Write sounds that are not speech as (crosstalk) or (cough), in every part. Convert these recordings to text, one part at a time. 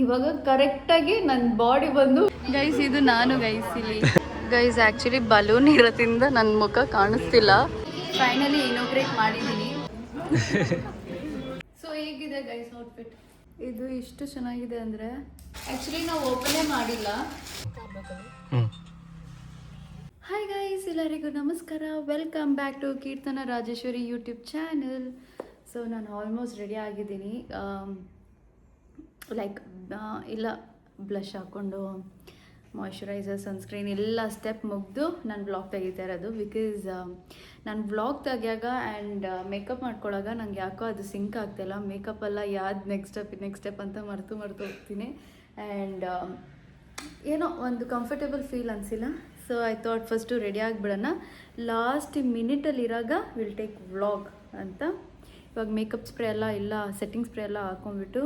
ಇವಾಗ ಕರೆಕ್ಟಾಗಿ ನನ್ನ ಬಾಡಿ ಬಂದು ಗೈಸ್ ಇದು ನಾನು ಗೈಸ್ ಇಲ್ಲಿ. ಗೈಸ್ ಆ್ಯಕ್ಚುಲಿ ಬಲೂನ್ ಇರೋದ್ರಿಂದ ನನ್ನ ಮುಖ ಕಾಣಿಸ್ತಿಲ್ಲ. ಫೈನಲಿ ಇನೋಗ್ರೇಟ್ ಮಾಡಿದ್ದೀನಿ ಸೊ ಹೇಗಿದೆ ಗೈಸ್ ಔಟ್ಫಿಟ್ ಇದು ಇಷ್ಟು ಚೆನ್ನಾಗಿದೆ ಅಂದರೆ ಆ್ಯಕ್ಚುಲಿ ನಾವು ಓಪನೇ ಮಾಡಿಲ್ಲ. ಹಾಯ್ ಗೈಸ್ ಎಲ್ಲರಿಗೂ ನಮಸ್ಕಾರ. Welcome back to Keerthana Rajeshwari YouTube channel so ನಾನು ಆಲ್ಮೋಸ್ಟ್ ರೆಡಿ ಆಗಿದ್ದೀನಿ. ಲೈಕ್ ಇಲ್ಲ ಬ್ಲಷ್ ಹಾಕ್ಕೊಂಡು ಮಾಯ್ಶ್ಚರೈಸರ್ ಸನ್ಸ್ಕ್ರೀನ್ ಎಲ್ಲ ಸ್ಟೆಪ್ ಮುಗಿದು ನಾನು ಬ್ಲಾಗ್ ತೆಗಿತಾ ಇರೋದು ಬಿಕಾಸ್ ನಾನು ಬ್ಲಾಗ್ ತೆಗಿಯಾಗ ಆ್ಯಂಡ್ ಮೇಕಪ್ ಮಾಡ್ಕೊಳ್ಳಾಗ ನಂಗೆ ಯಾಕೋ ಅದು ಸಿಂಕ್ ಆಗ್ತಿಲ್ಲ ಮೇಕಪ್ ಎಲ್ಲ ಯಾವ್ದು ನೆಕ್ಸ್ಟ್ ಸ್ಟೆಪ್ ನೆಕ್ಸ್ಟ್ ಸ್ಟೆಪ್ ಅಂತ ಮರೆತು ಮರೆತು ಹೋಗ್ತೀನಿ. ಆ್ಯಂಡ್ ಏನೋ ಒಂದು ಕಂಫರ್ಟೇಬಲ್ ಫೀಲ್ ಅನಿಸಿಲ್ಲ. So I thought first ready ಆಗಿಬಿಡೋಣ. Last ಮಿನಿಟಲ್ಲಿರಾಗ ವಿಲ್ ಟೇಕ್ ವ್ಲಾಗ್ ಅಂತ. ಇವಾಗ ಮೇಕಪ್ ಸ್ಪ್ರೇ ಎಲ್ಲ ಇಲ್ಲ ಸೆಟ್ಟಿಂಗ್ ಸ್ಪ್ರೇ ಎಲ್ಲ ಹಾಕ್ಕೊಂಬಿಟ್ಟು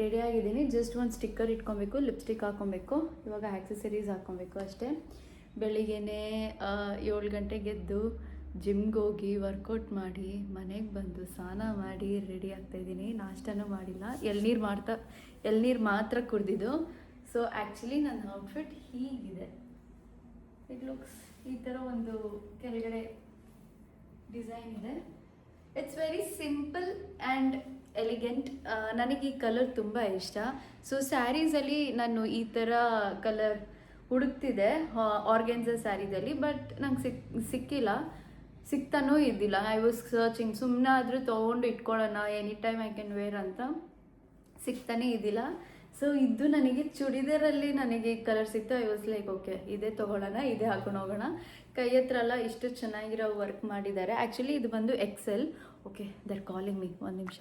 ರೆಡಿ ಆಗಿದ್ದೀನಿ. ಜಸ್ಟ್ ಒಂದು ಸ್ಟಿಕ್ಕರ್ ಇಟ್ಕೊಬೇಕು ಲಿಪ್ಸ್ಟಿಕ್ ಹಾಕ್ಕೊಬೇಕು ಇವಾಗ ಆ್ಯಕ್ಸೆಸರೀಸ್ ಹಾಕ್ಕೊಬೇಕು ಅಷ್ಟೇ. ಬೆಳಿಗ್ಗೆ ಏಳು ಗಂಟೆಗೆ ಎದ್ದು ಜಿಮ್ಗೆ ಹೋಗಿ ವರ್ಕೌಟ್ ಮಾಡಿ, ಮನೆಗೆ ಬಂದು ಸ್ನಾನ ಮಾಡಿ ರೆಡಿ ಆಗ್ತಾಯಿದ್ದೀನಿ ನಾಷ್ಟನೂ ಮಾಡಿಲ್ಲ. ಎಳ್ನೀರು ಮಾಡ್ತಾ, ಎಳ್ನೀರು ಮಾತ್ರ ಕುಡ್ದಿದ್ದು. ಸೊ ಆ್ಯಕ್ಚುಲಿ ನನ್ನ ಔಟ್ಫಿಟ್ ಹೀಗಿದೆ. ಇಟ್ ಲುಕ್ಸ್ ಈ ಥರ ಒಂದು ಕೆಳಗಡೆ ಡಿಸೈನ್ ಇದೆ. It's very simple and elegant ನನಗೆ ಈ ಕಲರ್ ತುಂಬ ಇಷ್ಟ. ಸೊ ಸ್ಯಾರೀಸಲ್ಲಿ ನಾನು ಈ ಥರ ಕಲರ್ ಹುಡುಕ್ತಿದೆ ಆರ್ಗೆನ್ಸ ಸ್ಯಾರಿದಲ್ಲಿ ಬಟ್ ನಂಗೆ ಸಿಕ್, ಸಿಕ್ಕಿಲ್ಲ. ಸಿಗ್ತಾನೂ ಇದ್ದಿಲ್ಲ. ಐ ವಾಸ್ ಸರ್ಚಿಂಗ್ ಸುಮ್ಮನೆ ಆದರೂ ತೊಗೊಂಡು ಇಟ್ಕೊಳ್ಳೋಣ any time I can wear ಅಂತ. ಸಿಗ್ತಾನೆ ಇದ್ದಿಲ್ಲ. ಸೊ ಇದು ನನಗೆ ಚೂಡಿದಾರಲ್ಲಿ ನನಗೆ ಕಲರ್ ಸಿಕ್ತು. ಐ ವಾಸ್ ಲೈಕ್ ಓಕೆ ಇದೇ ತೊಗೊಳ್ಳೋಣ, ಇದೇ ಹಾಕೊಂಡು ಹೋಗೋಣ. ಕೈ ಹತ್ರ ಎಲ್ಲ ಇಷ್ಟು ಚೆನ್ನಾಗಿರೋ ವರ್ಕ್ ಮಾಡಿದ್ದಾರೆ. ಆ್ಯಕ್ಚುಲಿ ಇದು ಬಂದು Excel okay they're calling me ಒಂದು ನಿಮಿಷ.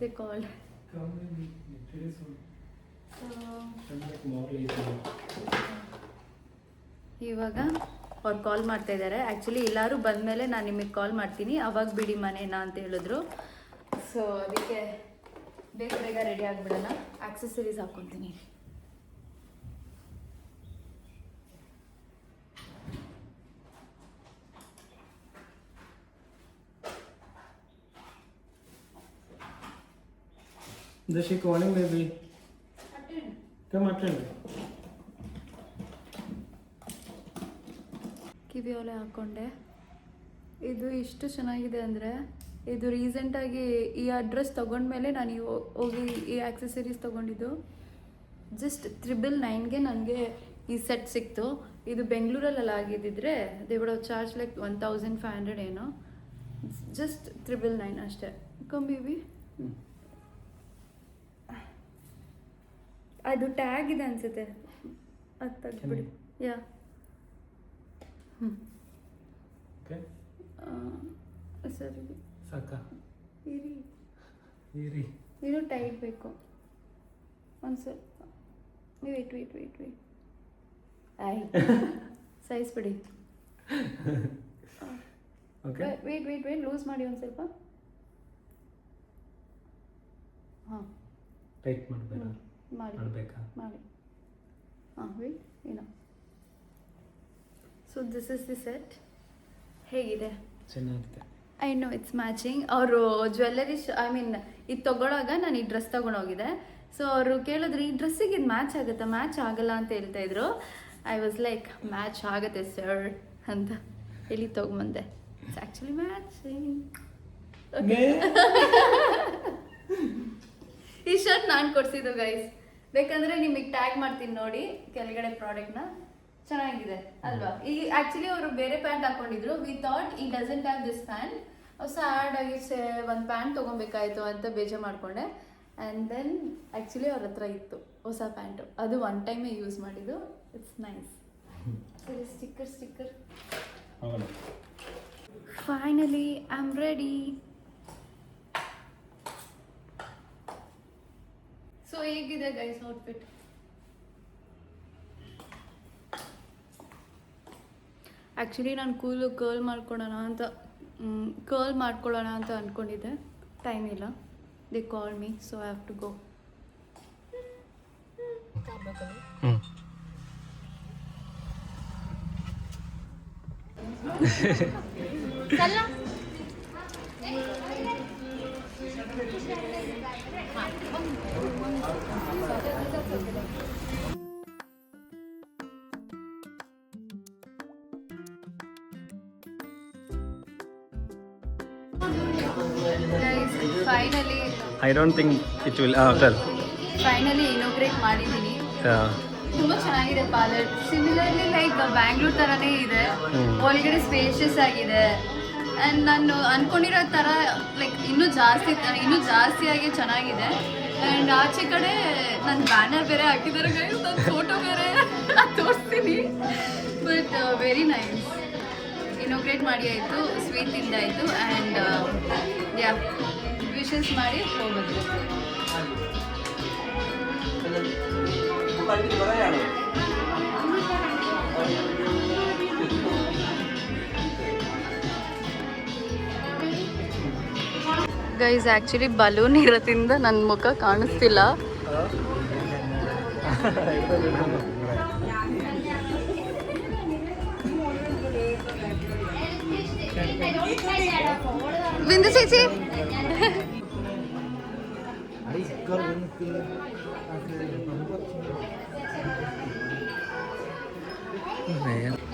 ದೇ ಕಾಲ್ ಇವಾಗ ಅವ್ರು ಕಾಲ್ ಮಾಡ್ತಾ ಇದ್ದಾರೆ ಆ್ಯಕ್ಚುಲಿ ಎಲ್ಲರೂ ಬಂದಮೇಲೆ ನಾನು ನಿಮಗೆ ಕಾಲ್ ಮಾಡ್ತೀನಿ. ಅವಾಗ ಬಿಡಿ ಮನೇನ ಅಂತ ಹೇಳಿದ್ರು. ಸೊ ಅದಕ್ಕೆ ಬೇಗ ಬೇಗ ರೆಡಿ ಆಗಿಬಿಡೋಣ. ಆಕ್ಸೆಸರೀಸ್ ಹಾಕ್ಕೊತೀನಿ Dashi calling baby. Come attend. ಕಿವಿ ಒಲೆ ಹಾಕ್ಕೊಂಡೆ ಇದು ಇಷ್ಟು ಚೆನ್ನಾಗಿದೆ ಅಂದರೆ ಇದು ರೀಸೆಂಟಾಗಿ ಈ ಅಡ್ರೆಸ್ ತೊಗೊಂಡ್ಮೇಲೆ ನಾನು ಈ ಹೋಗಿ ಈ ಆಕ್ಸೆಸರೀಸ್ ತೊಗೊಂಡಿದ್ದು. ಜಸ್ಟ್ ತ್ರಿಬಲ್ ನೈನ್ಗೆ ನನಗೆ ಈ ಸೆಟ್ ಸಿಕ್ತು. ಇದು ಬೆಂಗಳೂರಲ್ಲೆಲ್ಲ ಆಗಿದ್ದಿದ್ರೆ ದೇವಡ would charge like one thousand five hundred ಏನೋ. ಜಸ್ಟ್ ತ್ರಿಬಲ್ ನೈನ್ ಅಷ್ಟೇ. ಕಂಬಿವಿ ಅದು ಟ್ಯಾಗ್ ಇದೆ ಅನ್ಸುತ್ತೆ. ಅದು ತೆಗ್ದ್ಬಿಡಿ ಯಾ ಹ್ಞೂ. ಸರಿ. ಸಾಕ? ಇರಿ. ಇರಿ. ಇದು ಟೈಟ್ ಬೇಕು. ಒಂದು ಸ್ವಲ್ಪ. ವೇಟ್ ವೇಟ್ ವೇಟ್ ವೇಟ್ ಆಯ್ ಸೈಜ್ ಬಿಡಿ okay wait wait wait loose ಮಾಡಿ ಒಂದು ಸ್ವಲ್ಪ. ಹಾಂ. ಟೈಟ್ ಮಾಡಬೇಡ. ಮಾಡಿ. ಮಾಡಬೇಕಾ? ಮಾಡಿ. ಹಾಂ ವೇಟ್ ಏನೋ. So this is the set ಹೇಗಿದೆ? ಚೆನ್ನಾಗಿದೆ. ಐ ನೋ ಇಟ್ಸ್ ಮ್ಯಾಚಿಂಗ್ ಅವರು ಜ್ಯುವೆಲ್ಲರಿ ಐ ಮೀನ್ ಇದು ತಗೊಳ್ಳೋವಾಗ ನಾನು ಈ ಡ್ರೆಸ್ ತಗೊಂಡೋಗಿದ್ದೆ ಸೊ ಅವರು ಕೇಳಿದ್ರು ಈ ಡ್ರೆಸ್ಸಿಗೆ ಇದು ಮ್ಯಾಚ್ ಆಗುತ್ತಾ? ಮ್ಯಾಚ್ ಆಗಲ್ಲ ಅಂತ ಹೇಳ್ತಾ ಇದ್ರು. ಐ ವಾಸ್ ಲೈಕ್ ಮ್ಯಾಚ್ ಆಗುತ್ತೆ ಸರ್ ಅಂತ ಇಲ್ಲಿ ತೊಗೊಂಬಂದೆ. ಇಟ್ಸ್ ಆ್ಯಕ್ಚುಲಿ ಮ್ಯಾಚಿಂಗ್ ಈ ಶರ್ಟ್ ನಾನು ಕೊಡ್ಸಿದ್ದು ಗೈಸ್ ಬೇಕಂದ್ರೆ ನಿಮಗೆ ಟ್ಯಾಗ್ ಮಾಡ್ತೀನಿ ನೋಡಿ ಕೆಳಗಡೆ ಪ್ರಾಡಕ್ಟ್ನ ಚೆನ್ನಾಗಿದೆ ಅಲ್ವಾ? ಈ ಆಕ್ಚುಲಿ ಅವರು ಬೇರೆ ಪ್ಯಾಂಟ್ ಹಾಕೊಂಡಿದ್ರು. ವಿ ಥಾಟ್ ಈ doesn't have this pant sad ಆಗಿ ಸೇ ಒಂದು ಪ್ಯಾಂಟ್ ತೊಗೊಬೇಕಾಯ್ತು ಅಂತ ಬೇಜಾರು ಮಾಡಿಕೊಂಡೆ. ಆ್ಯಂಡ್ ದೆನ್ ಆ್ಯಕ್ಚುಲಿ ಅವ್ರ ಹತ್ರ ಇತ್ತು ಹೊಸ ಪ್ಯಾಂಟು ಅದು ಒನ್ ಟೈಮೇ ಯೂಸ್ ಮಾಡಿದ್ದು. It's nice sticker sticker finally I am ready ಹೇಗಿದೆ ಗೈಸ್ ಔಟ್ಫಿಟ್ ಆ್ಯಕ್ಚುಲಿ ನಾನು ಕೂಲು ಕರ್ಲ್ ಮಾಡ್ಕೊಳ್ಳೋಣ ಅಂತ ಕರ್ಲ್ ಮಾಡ್ಕೊಳ್ಳೋಣ ಅಂತ ಅಂದ್ಕೊಂಡಿದ್ದೆ ಟೈಮ್ ಇಲ್ಲ. They call me so I have to go ಹ್ಞೂ I don't think it will tell finally inaugurate ಮಾಡಿದ್ದೀನಿ. ತುಂಬ ಚೆನ್ನಾಗಿದೆ ಪಾರ್ಲರ್ ಸಿಮಿಲರ್ಲಿ ಲೈಕ್ ಬ್ಯಾಂಗ್ಳೂರ್ ಥರನೇ ಇದೆ. ಒಳಗಡೆ ಸ್ಪೇಷಿಯಸ್ ಆಗಿದೆ. ಆ್ಯಂಡ್ ನಾನು ಅನ್ಕೊಂಡಿರೋ ಥರ ಲೈಕ್ ಇನ್ನೂ ಜಾಸ್ತಿ ಇನ್ನು ಜಾಸ್ತಿ ಜಾಸ್ತಿಯಾಗಿ ಚೆನ್ನಾಗಿದೆ. ಆ್ಯಂಡ್ ಆಚೆ ಕಡೆ ನನ್ನ ಬ್ಯಾನರ್ ಬೇರೆ ಹಾಕಿದ್ದಾರೆ ನನ್ನ ಫೋಟೋ ಬೇರೆ. ತೋರಿಸ್ತೀನಿ. ಬಟ್ ವೆರಿ ನೈಸ್ ಇನೋಗ್ರೇಟ್ ಮಾಡಿ ಆಯಿತು. ಸ್ವೀಟ್ ಆಯಿತು ಆ್ಯಂಡ್ ಯಾ ವಿಶಸ್ ಮಾಡಿ ಹೋಗೋದು ಗೈಸ್ ಆ್ಯಕ್ಚುಲಿ ಬಲೂನ್ ಇರೋದ್ರಿಂದ ನನ್ನ ಮುಖ ಕಾಣಿಸ್ತಿಲ್ಲ ಬಿಂದು ചേച്ചി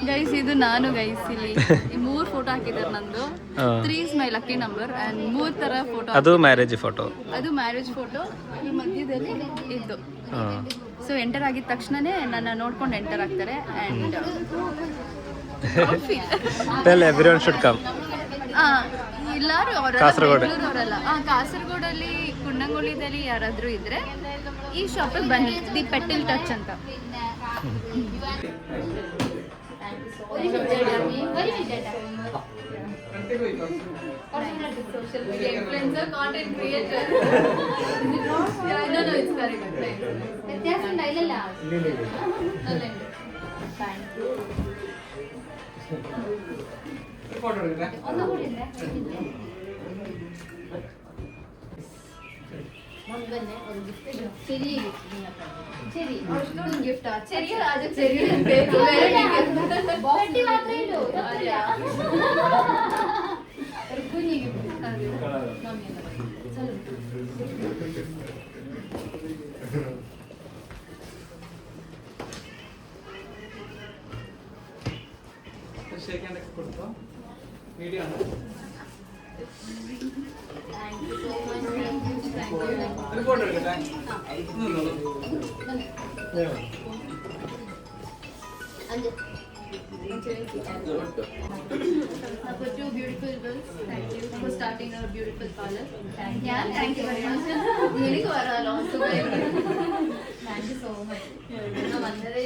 ಗೈಸ್ ಇದು ನಾನು ಗೈಸ್ ಇಲ್ಲಿ ಮೂರ್ ಫೋಟೋ ಹಾಕಿದ್ದಾರೆ ನಂದು. Three is my lucky number and ಮೂರ್ ತರ ಫೋಟೋ ಅದು ಮ್ಯಾರೇಜ್ ಫೋಟೋ ಅದು ಮ್ಯಾರೇಜ್ ಫೋಟೋ ಈ ಮಧ್ಯದಲ್ಲಿ ಇದ್ದು. ಸೊ ಎಂಟರ್ ಆಗಿದ ತಕ್ಷಣನೇ ನನ್ನ ನೋಡ್ಕೊಂಡು ಎಂಟರ್ ಆಗ್ತಾರೆ ಅಂಡ್ ಟೆಲ್ ಶುಡ್ ಕಮ್ ಎಲ್ಲರೂ. ಅವರಲ್ಲ ಕಾಸರಗೋಡಲ್ಲಿ ಕುನ್ನಂಗುಳಿದಲ್ಲಿ ಯಾರಾದರೂ ಇದ್ರೆ ಈ ಶಾಪಿಗೆ ಬನ್ನಿ ದಿ ಪೆಟ್ಟಿಲ್ ಟಚ್ ಅಂತ social media influencer, content creator. yeah, no, no, it's correct. Right. ವ್ಯತ್ಯಾಸ ಉಂಟಾ ಇಲ್ಲಲ್ಲ ಅಲ್ಲೇ. ಒಂದು ಕೂಡಿದ್ರೆ ஒன்பது ஒரு கிஃப்ட் பெரிய கிஃப்ட் சரி அடுத்து கிஃப்ட் ஆ சரி ராஜ சரி ಬೇಕು ಬಟ್ಟಿ ಮಾತ್ರ ಇಡು Kunhi gift Put you beautiful bills. Thank you for starting our beautiful parlor. Thank you. Yeah, thank you very much. Meaning for a long time. Thank you so much. ನಮ್ಮ ಅಂದರೆ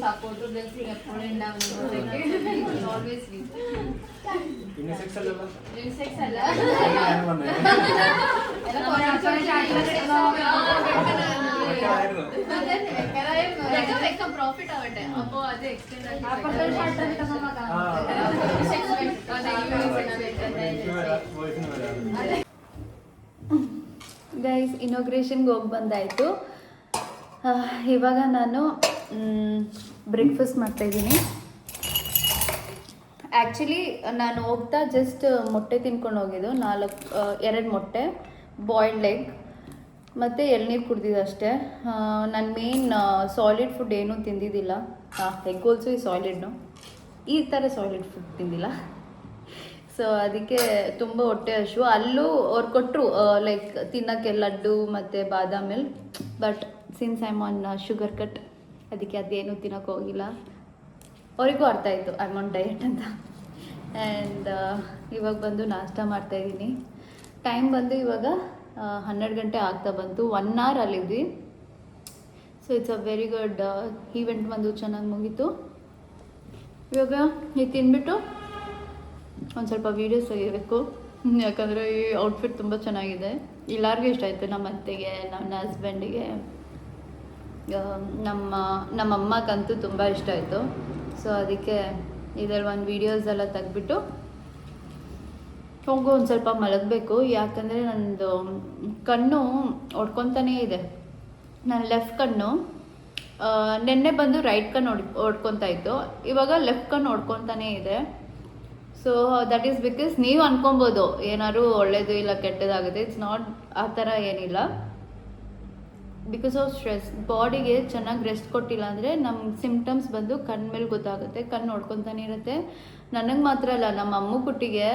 సపోర్ట్ తెలిసి ఎప్పుడు ఆల్వేస్ అలా പ്രോഫിറ്റ് ആവട്ടെ അപ്പോ അത് extend guys ಇನಾಗ್ರೇಷನ್ಗೆ ಹೋಗಿ ಬಂದಾಯಿತು ಇವಾಗ ನಾನು ಬ್ರೇಕ್ಫಾಸ್ಟ್ ಮಾಡ್ತಾಯಿದ್ದೀನಿ ಆ್ಯಕ್ಚುಲಿ ನಾನು ಹೋಗ್ತಾ ಜಸ್ಟ್ ಮೊಟ್ಟೆ ತಿನ್ಕೊಂಡು ಹೋಗಿದ್ದು ನಾಲ್ಕು ಎರಡು ಮೊಟ್ಟೆ ಬಾಯ್ಲ್ಡ್ ಎಗ್ ಮತ್ತು ಎಳ್ನೀರು ಕುಡ್ದಿದ್ದು ಅಷ್ಟೇ. ನಾನು ಮೇನ್ ಸಾಲಿಡ್ ಫುಡ್ ಏನೂ ತಿಂದಿದ್ದಿಲ್ಲ. ಎಗ್ ಆಲ್ಸೋ ಈ ಸಾಲಿಡ್ನು ಈ ಥರ ಸಾಲಿಡ್ ಫುಡ್ ತಿಂದಿಲ್ಲ. ಸೊ ಅದಕ್ಕೆ ತುಂಬ ಹೊಟ್ಟೆ ಹಶು. ಅಲ್ಲೂ ಅವ್ರು ಕೊಟ್ಟರು ಲೈಕ್ ತಿನ್ನೋಕ್ಕೆ ಲಡ್ಡು ಮತ್ತು milk but since I'm on sugar cut ಅದಕ್ಕೆ ಅದೇನು ತಿನ್ನೋಕೆ ಹೋಗಿಲ್ಲ. ಅವರಿಗೂ ಅರ್ಥ ಆಯಿತು ಐ ಆನ್ ಡಯಟ್ ಅಂತ. ಆ್ಯಂಡ್ ಇವಾಗ ಬಂದು ನಾಷ್ಟ ಮಾಡ್ತಾಯಿದ್ದೀನಿ ಟೈಮ್ ಬಂದು ಇವಾಗ ಹನ್ನೆರಡು ಗಂಟೆ ಆಗ್ತಾ ಬಂತು. One hour ಅಲ್ಲಿದ್ವಿ. So it's a very good event ಬಂದು ಚೆನ್ನಾಗಿ ಮುಗೀತು. ಇವಾಗ ಇದು ತಿಂದ್ಬಿಟ್ಟು ಒಂದು ಸ್ವಲ್ಪ ವೀಡಿಯೋಸ್ ತೆಗಿಬೇಕು. (laughs) ಯಾಕಂದರೆ ಈ ಔಟ್ಫಿಟ್ ತುಂಬ ಚೆನ್ನಾಗಿದೆ. ಎಲ್ಲರಿಗೂ ಇಷ್ಟ ಆಯಿತು. ನಮ್ಮ ಅತ್ತೆಗೆ, ನನ್ನ ಹಸ್ಬೆಂಡಿಗೆ ನಮ್ಮ ನಮ್ಮ ಅಮ್ಮಗಂತೂ ತುಂಬ ಇಷ್ಟ ಆಯಿತು. ಸೊ ಅದಕ್ಕೆ ಇದರಲ್ಲಿ ಒಂದು ವೀಡಿಯೋಸ್ ಎಲ್ಲ ತೆಗ್ಬಿಟ್ಟು ಹೋಗು ಒಂದು ಸ್ವಲ್ಪ ಮಲಗಬೇಕು, ಯಾಕಂದರೆ ನಂದು ಕಣ್ಣು ಹೊಡ್ಕೊತಾನೇ ಇದೆ. ನನ್ನ ಲೆಫ್ಟ್ ಕಣ್ಣು ನಿನ್ನೆ ಬಂದು ರೈಟ್ ಕಣ್ಣು ಹೊಡ್ ಹೊಡ್ಕೊತಾ ಇತ್ತು. ಇವಾಗ ಲೆಫ್ಟ್ ಕಣ್ಣು ಹೊಡ್ಕೊತಾನೇ ಇದೆ. ಸೊ ದಟ್ ಈಸ್ ಬಿಕಾಸ್ ನೀವು ಅನ್ಕೊಬೋದು, ಏನಾದ್ರು ಒಳ್ಳೇದು ಇಲ್ಲ ಕೆಟ್ಟದಾಗುತ್ತೆ. ಇಟ್ಸ್ ನಾಟ್ ಆ ಥರ ಏನಿಲ್ಲ. ಬಿಕಾಸ್ ಆಫ್ ಸ್ಟ್ರೆಸ್ ಬಾಡಿಗೆ ಚೆನ್ನಾಗಿ ರೆಸ್ಟ್ ಕೊಟ್ಟಿಲ್ಲ ಅಂದರೆ ನಮ್ಮ ಸಿಂಪ್ಟಮ್ಸ್ ಬಂದು ಕಣ್ಣು ಮೇಲೆ ಗೊತ್ತಾಗುತ್ತೆ, ಕಣ್ಣು ನೋಡ್ಕೊತಾನೆ ಇರುತ್ತೆ. ನನಗೆ ಮಾತ್ರ ಅಲ್ಲ, ನಮ್ಮ ಅಮ್ಮ ಕುಟ್ಟಿಗೆ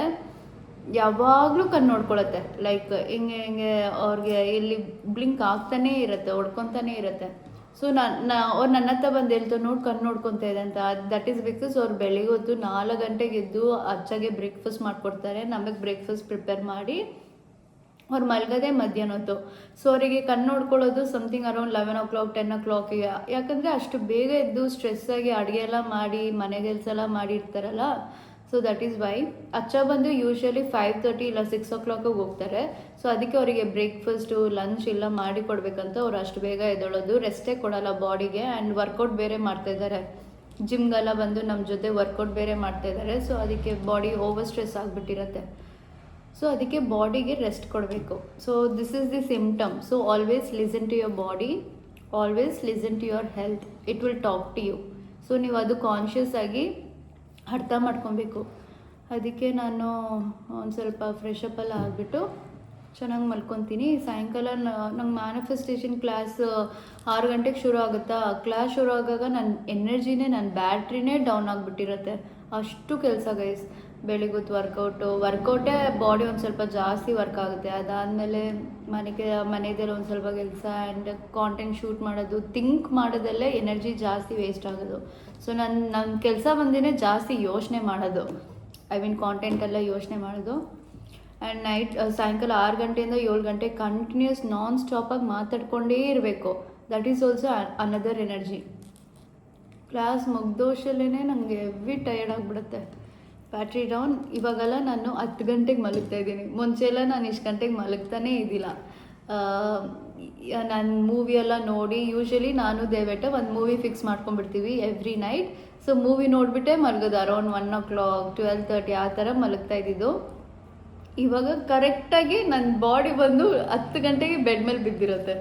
ಯಾವಾಗಲೂ ಕಣ್ಣು ನೋಡ್ಕೊಳತ್ತೆ. ಲೈಕ್ ಹಿಂಗೆ ಹಿಂಗೆ ಅವ್ರಿಗೆ ಇಲ್ಲಿ ಬ್ಲಿಂಕ್ ಆಗ್ತಾನೇ ಇರುತ್ತೆ, ಹೊಡ್ಕೊತಾನೆ ಇರುತ್ತೆ. ಸೊ ನಾನು ಅವ್ರು ನನ್ನ ಹತ್ರ ಬಂದು ಹೇಳ್ತು, ನೋಡಿ, ಕಣ್ಣು ನೋಡ್ಕೊತಾ ಇದೆ ಅಂತ. ದಟ್ ಈಸ್ ಬಿಕಾಸ್ ಅವ್ರು ಬೆಳಿಗ್ಗೆ ಹೊತ್ತು ನಾಲ್ಕು ಗಂಟೆಗೆ ಎದ್ದು ಅಚ್ಚಾಗೆ ಬ್ರೇಕ್ಫಾಸ್ಟ್ ಮಾಡಿಕೊಡ್ತಾರೆ. ನಮಗೆ ಬ್ರೇಕ್ಫಾಸ್ಟ್ ಪ್ರಿಪೇರ್ ಮಾಡಿ ಅವ್ರು ಮಲ್ಗದೆ ಮಧ್ಯಾಹ್ನ ಹೊತ್ತು. ಸೊ ಅವರಿಗೆ ಕಣ್ಣು ನೋಡ್ಕೊಳ್ಳೋದು something around eleven o'clock ten ಓ ಕ್ಲಾಕಿಗೆ ಯಾಕಂದರೆ ಅಷ್ಟು ಬೇಗ ಎದ್ದು ಸ್ಟ್ರೆಸ್ ಆಗಿ ಅಡುಗೆ ಎಲ್ಲ ಮಾಡಿ, ಮನೆ ಕೆಲಸ ಎಲ್ಲ ಮಾಡಿರ್ತಾರಲ್ಲ ಸೊ ದಟ್ ಈಸ್ ವೈ ಅಚ್ಚ ಬಂದು ಯೂಶ್ವಲಿ ಫೈವ್ ತರ್ಟಿ ಇಲ್ಲ ಸಿಕ್ಸ್ ಓ ಕ್ಲಾಕಿಗೆ ಹೋಗ್ತಾರೆ. ಸೊ ಅದಕ್ಕೆ ಅವರಿಗೆ ಬ್ರೇಕ್ಫಾಸ್ಟು ಲಂಚ್ ಎಲ್ಲ ಮಾಡಿ ಕೊಡಬೇಕಂತ ಅವ್ರು ಅಷ್ಟು ಬೇಗ ಎದ್ದೇಳೋದು. ರೆಸ್ಟೇ ಕೊಡಲ್ಲ ಬಾಡಿಗೆ ಆ್ಯಂಡ್ ವರ್ಕೌಟ್ ಬೇರೆ ಮಾಡ್ತಾಯಿದ್ದಾರೆ ಜಿಮ್ಗೆಲ್ಲ ಬಂದು ನಮ್ಮ ಜೊತೆ ವರ್ಕೌಟ್ ಬೇರೆ ಮಾಡ್ತಾಯಿದ್ದಾರೆ ಸೊ ಅದಕ್ಕೆ ಬಾಡಿ ಓವರ್ ಸ್ಟ್ರೆಸ್ ಆಗಿಬಿಟ್ಟಿರತ್ತೆ. ಸೊ ಅದಕ್ಕೆ ಬಾಡಿಗೆ ರೆಸ್ಟ್ ಕೊಡಬೇಕು. So this is the symptom so always listen to your body always listen to your health it will talk to you so ನೀವು ಅದು ಕಾನ್ಷಿಯಸ್ ಆಗಿ ಅರ್ಥ ಮಾಡ್ಕೊಬೇಕು. ಅದಕ್ಕೆ ನಾನು ಒಂದು ಸ್ವಲ್ಪ ಫ್ರೆಶ್ ಎಲ್ಲ ಆಗಿಬಿಟ್ಟು ಚೆನ್ನಾಗಿ ಮಲ್ಕೊತೀನಿ. ಸಾಯಂಕಾಲ ನಂಗೆ ಮ್ಯಾನಿಫೆಸ್ಟೇಷನ್ ಕ್ಲಾಸ್ ಆರು ಗಂಟೆಗೆ ಶುರು ಆಗುತ್ತಾ? ಕ್ಲಾಸ್ ಶುರು ಆಗಾಗ ನನ್ನ ಎನರ್ಜಿನೇ ನನ್ನ ಬ್ಯಾಟ್ರಿನೇ ಡೌನ್ ಆಗಿಬಿಟ್ಟಿರುತ್ತೆ. ಅಷ್ಟು ಕೆಲಸ ಗೈಸ್ ಬೆಳಿಗ್ಗೆ ವರ್ಕೌಟು ವರ್ಕೌಟೇ ಬಾಡಿ ಒಂದು ಸ್ವಲ್ಪ ಜಾಸ್ತಿ ವರ್ಕ್ ಆಗುತ್ತೆ. ಅದಾದಮೇಲೆ ಮನೆಗೆ ಮನೆಯದೆಲ್ಲ ಒಂದು ಸ್ವಲ್ಪ ಕೆಲಸ ಆ್ಯಂಡ್ ಕಾಂಟೆಂಟ್ ಶೂಟ್ ಮಾಡೋದು ಥಿಂಕ್ ಮಾಡೋದಲ್ಲೇ ಎನರ್ಜಿ ಜಾಸ್ತಿ ವೇಸ್ಟ್ ಆಗೋದು. ಸೊ ನನ್ನ ನನ್ನ ಕೆಲಸ ಬಂದೇ ಜಾಸ್ತಿ ಯೋಚನೆ ಮಾಡೋದು. ಐ ಮೀನ್ ಕಾಂಟೆಂಟ್ ಎಲ್ಲ ಯೋಚನೆ ಮಾಡೋದು. ಆ್ಯಂಡ್ ನೈಟ್ ಸಾಯಂಕಾಲ ಆರು ಗಂಟೆಯಿಂದ ಏಳು ಗಂಟೆ ಕಂಟಿನ್ಯೂಸ್ ನಾನ್ ಸ್ಟಾಪಾಗಿ ಮಾತಾಡ್ಕೊಂಡೇ ಇರಬೇಕು. That is also another energy class ಮುಗ್ದೋಷಲ್ಲೇ ನನಗೆ ಹೆವಿ ಟಯರ್ಡ್ ಆಗಿಬಿಡುತ್ತೆ. Battery down. ಇವಾಗೆಲ್ಲ ನಾನು ಹತ್ತು ಗಂಟೆಗೆ ಮಲಗ್ತಾ ಇದ್ದೀನಿ. ಮುಂಚೆ ಎಲ್ಲ ನಾನು ಇಷ್ಟು ಗಂಟೆಗೆ ಮಲಗ್ತಾನೆ ಇದ್ದಿಲ್ಲ. ನಾನು ಮೂವಿ ಎಲ್ಲ ನೋಡಿ ಯೂಶ್ವಲಿ ನಾನು ದಯವಿಟ್ಟು ಒಂದು ಮೂವಿ ಫಿಕ್ಸ್ ಮಾಡ್ಕೊಂಡ್ಬಿಡ್ತೀವಿ ಎವ್ರಿ ನೈಟ್ ಸೊ ಮೂವಿ ನೋಡಿಬಿಟ್ಟೆ ಮಲಗೋದು. Around one o'clock twelve thirty ಆ ಥರ ಮಲಗ್ತಾ ಇದ್ದಿದ್ದು. ಇವಾಗ ಕರೆಕ್ಟಾಗಿ ನನ್ನ ಬಾಡಿ ಬಂದು ಹತ್ತು ಗಂಟೆಗೆ ಬೆಡ್ ಮೇಲೆ ಬಿದ್ದಿರುತ್ತೆ.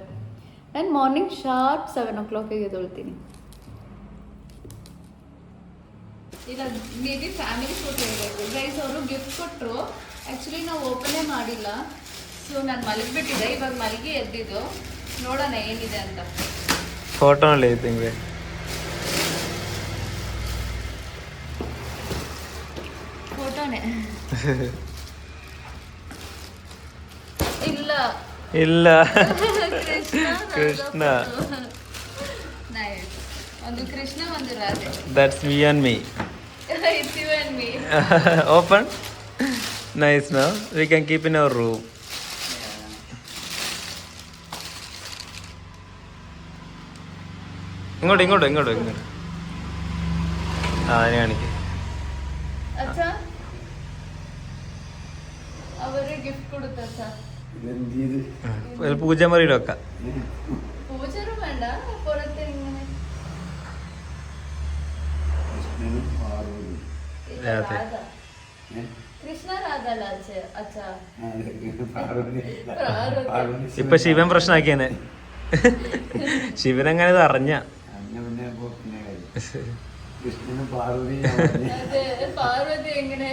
ನಾನು ಮಾರ್ನಿಂಗ್ ಶಾರ್ಪ್ ಸೆವೆನ್ ಓ ಕ್ಲಾಕಿಗೆ ಎದ್ದೇಳ್ತೀನಿ. ಇಲ್ಲ ಮೇ ಬಿ ಫ್ಯಾಮಿಲಿ ಫೋಟೋ ಇರಬೇಕು ಗೈಸ್ ಅವರು ಗಿಫ್ಟ್ ಕೊಟ್ಟರು ಆ್ಯಕ್ಚುಲಿ ನಾವು ಓಪನೇ ಮಾಡಿಲ್ಲ. ಸೊ ನಾನು ಮಲಗಿಬಿಟ್ಟಿದ್ದೆ. ಇವಾಗ ಮಲಗಿ ಎದ್ದಿದ್ದು. ನೋಡೋಣ ಏನಿದೆ ಅಂತ. ಫೋಟೋನಲ್ಲಿ ಐತೆ ಹಿಂಗೆ ಫೋಟೋನೇ. ಇಲ್ಲ. ಇಲ್ಲ. ಕೃಷ್ಣ (laughs) (laughs) ಒಂದು ಕೃಷ್ಣ ಒಂದು Radhe that's me on me (laughs) It's you and me. (laughs) Open. Nice now. We can keep in our room. ഇങ്ങോട്ട് ഇങ്ങോട്ട് ഇങ്ങോട്ട് ഇങ്ങോട്ട് ആ അതിനെ കാണിക്ക പൂജ മറിയുടെ വെക്കാം പൂജ വേണ്ട രാധ ഇപ്പൊ ശിവൻ പ്രശ്നമാക്കിയാണ് ശിവൻ അങ്ങനെ അറിഞ്ഞ. കൃഷ്ണനും പാർവതി പാർവതി (laughs) എങ്ങനെ